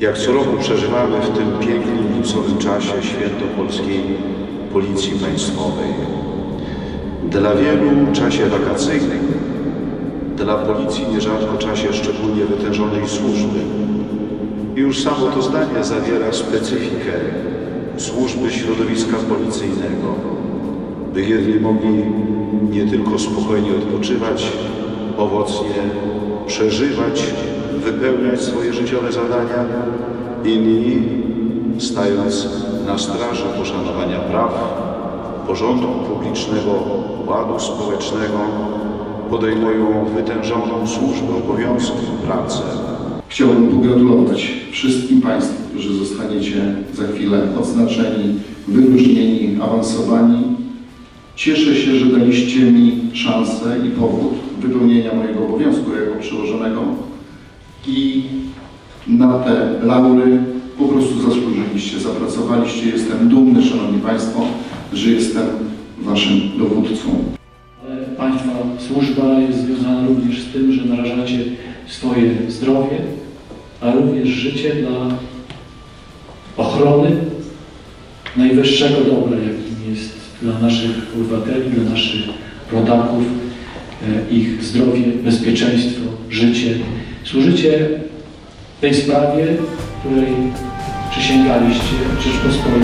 Jak co roku przeżywamy w tym pięknym lipcowym czasie święto polskiej Policji Państwowej. Dla wielu czasie wakacyjnym, dla policji nierzadko czasie szczególnie wytężonej służby. I już samo to zdanie zawiera specyfikę służby środowiska policyjnego, by jedni mogli nie tylko spokojnie odpoczywać, owocnie przeżywać, wypełniać swoje życiowe zadania, inni, stając na straży poszanowania praw, porządku publicznego, ładu społecznego, podejmują wytężoną służbę, obowiązki, pracę. Chciałbym pogratulować wszystkim Państwu, którzy zostaniecie za chwilę odznaczeni, wyróżnieni, awansowani. Cieszę się, że daliście mi szansę i powód wypełnienia mojego obowiązku jako przełożonego i na te laury po prostu zasłużyliście, zapracowaliście. Jestem dumny, Szanowni Państwo, że jestem Waszym dowódcą. Państwa służba jest związana również z tym, że narażacie swoje zdrowie, a również życie dla ochrony najwyższego dobra, jakim jest dla naszych obywateli, dla naszych rodaków, e, ich zdrowie, bezpieczeństwo, życie. Służycie tej sprawie, której przysięgaliście Rzeczpospolitej.